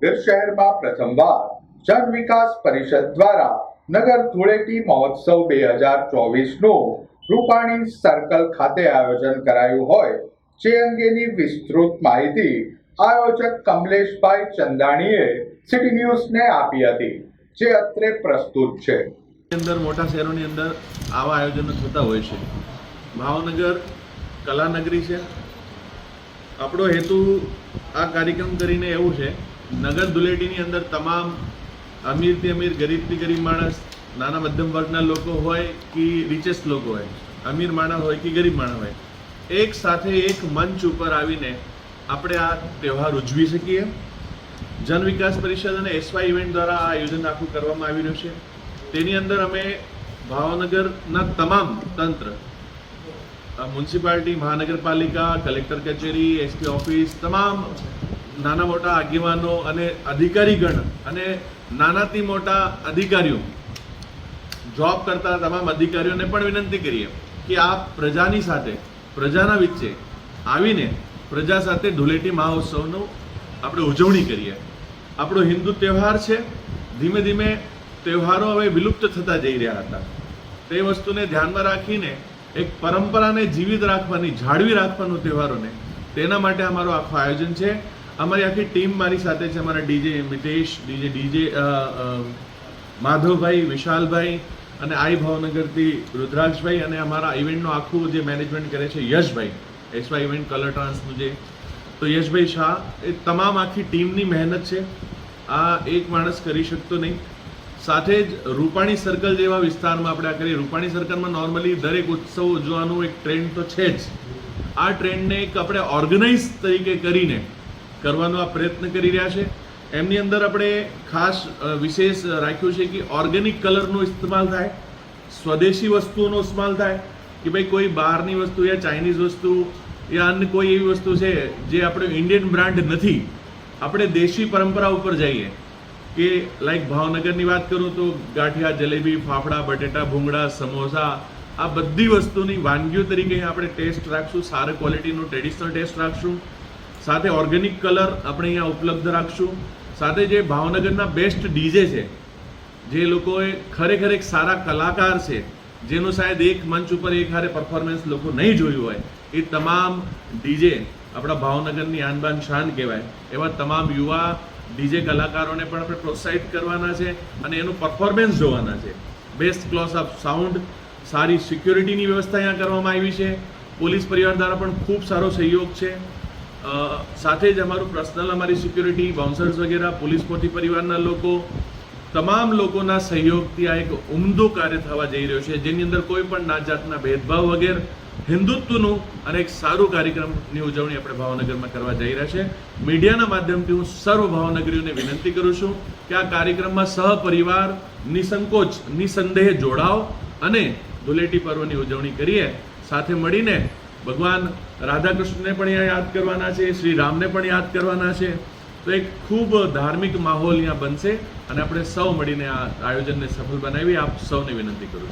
ગીર શહેરમાં પ્રથમવાર જન વિકાસ પરિષદ દ્વારા નગર ધૂળેટી મહોત્સવ બે હજાર ચોવીસનું રૂપાણી સર્કલ ખાતે આયોજન કરાયું હોય, જે અંગેની વિસ્તૃત માહિતી આયોજક કમલેશભાઈ ચંદાણીએ સિટી ન્યૂઝને આપી હતી, જે અત્રે પ્રસ્તુત છે. અંદર મોટા શહેરોની અંદર આવા આયોજનો થતા હોય છે. ભાવનગર કલાનગરી છે. આપણો હેતુ આ કાર્યક્રમ કરીને એવું છે નગર ધુલેટીની અંદર તમામ અમીરથી અમીર, ગરીબથી ગરીબ માણસ, નાના મધ્યમ વર્ગના લોકો હોય કે રિચેસ્ટ લોકો હોય, અમીર માણસ હોય કે ગરીબ માણસ હોય, એક સાથે એક મંચ ઉપર આવીને આપણે આ તહેવાર ઉજવી શકીએ. જન વિકાસ પરિષદ અને એસવાય ઇવેન્ટ દ્વારા આ આયોજન આખું કરવામાં આવી રહ્યું છે. તેની અંદર અમે ભાવનગરના તમામ તંત્ર મ્યુનિસિપાલિટી, મહાનગરપાલિકા, કલેક્ટર કચેરી એસપી ઓફિસ તમામ નાના મોટા આગેવાનો અને અધિકારીગણ અને નાનાથી મોટા અધિકારીઓ જોબ કરતા તમામ અધિકારીઓને પણ વિનંતી કરીએ કે આ પ્રજાની સાથે, પ્રજાના વચ્ચે આવીને પ્રજા સાથે ધૂળેટી મહોત્સવનું આપણે ઉજવણી કરીએ. આપણો હિન્દુ તહેવાર છે. ધીમે ધીમે તહેવારો હવે વિલુપ્ત થતા જઈ રહ્યા હતા. તે વસ્તુને ધ્યાનમાં રાખીને એક પરંપરાને જીવિત રાખવાની, જાળવી રાખવાનું તહેવારોને તેના માટે અમારું આખું આયોજન છે. અમારી આખી ટીમ મારી સાથે છે, અમારા DJ Mitesh, DJ DJ Madhavbhai, Vishalbhai અને આઈ ભાવનગરથી રુદ્રાક્ષભાઈ અને અમારા ઇવેન્ટનું આખું જે મેનેજમેન્ટ કરે છે, યશભાઈ એસવાય ઇવેન્ટ કલર ટ્રાન્સનું જે. તો યશભાઈ શાહ, એ તમામ આખી ટીમની મહેનત છે. આ એક માણસ કરી શકતો નહીં. સાથે જ રૂપાણી સર્કલ જેવા વિસ્તારમાં આપણે આ કરીએ. રૂપાણી સર્કલમાં નોર્મલી દરેક ઉત્સવ ઉજવાનું એક ટ્રેન્ડ તો છે જ. આ ટ્રેન્ડને એક આપણે ઓર્ગેનાઇઝ તરીકે કરીને કરવાનો આ પ્રયત્ન કરી રહ્યા છે. એમની અંદર આપણે ખાસ વિશેષ રાખ્યું છે કે ઓર્ગેનિક કલરનો ઇસ્તેમાલ થાય, સ્વદેશી વસ્તુઓનો ઇસ્તેમાલ થાય, કે ભાઈ કોઈ બહારની વસ્તુ યા ચાઇનીઝ વસ્તુ યા અન્ય કોઈ એવી વસ્તુ છે જે આપણે ઇન્ડિયન બ્રાન્ડ નથી. આપણે દેશી પરંપરા ઉપર જઈએ. કે લાઈક ભાવનગરની વાત કરું તો ગાંઠિયા, જલેબી, ફાફડા, બટેટા, ભૂંગળા, સમોસા, આ બધી વસ્તુની વાનગીઓ તરીકે આપણે ટેસ્ટ રાખશું, સારી ક્વોલિટીનું ટ્રેડિશનલ ટેસ્ટ રાખશું. સાથે ઓર્ગેનિક કલર આપણે અહીંયા ઉપલબ્ધ રાખશું. સાથે જે ભાવનગરના બેસ્ટ ડીજે છે, જે લોકોએ ખરેખર એક સારા કલાકાર છે, જેનું શાયદ એક મંચ ઉપર એક હારે પરફોર્મન્સ લોકો નહીં જોયું હોય, એ તમામ ડીજે આપણા ભાવનગરની આનબાન શાન કહેવાય. એવા તમામ યુવા ડીજે કલાકારોને પણ આપણે પ્રોત્સાહિત કરવાના છે અને એનું પરફોર્મન્સ જોવાના છે. બેસ્ટ ક્લોસ ઓફ સાઉન્ડ સારી સિક્યોરિટીની વ્યવસ્થા અહીંયા કરવામાં આવી છે. પોલીસ પરિવાર દ્વારા પણ ખૂબ સારો સહયોગ છે. સાથે જ અમારું પર્સનલ અમારી સિક્યુરિટી બાઉન્સર્સ વગેરે, પોલીસ, પોતી પરિવારના લોકો, તમામ લોકોના સહયોગથી આ એક ઉમદો કાર્ય થવા જઈ રહ્યો છે, જેની અંદર કોઈ પણ નાત જાતના ભેદભાવ વગેરે, હિન્દુત્વનું અને એક સારું કાર્યક્રમની ઉજવણી આપણે ભાવનગરમાં કરવા જઈ રહ્યા છે. મીડિયાના માધ્યમથી હું સર્વ ભાવનગરીઓને વિનંતી કરું છું કે આ કાર્યક્રમમાં સહપરિવાર, નિસંકોચ, નિસંદેહ જોડાઓ અને ધૂલેટી પર્વની ઉજવણી કરીએ. સાથે મળીને ભગવાન રાધાકૃષ્ણને પણ અહીંયા યાદ કરવાના છે, શ્રી રામને પણ યાદ કરવાના છે. તો એક ખૂબ ધાર્મિક માહોલ અહીંયા બનશે અને આપણે સૌ મળીને આ આયોજનને સફળ બનાવી, આપ સૌને વિનંતી કરું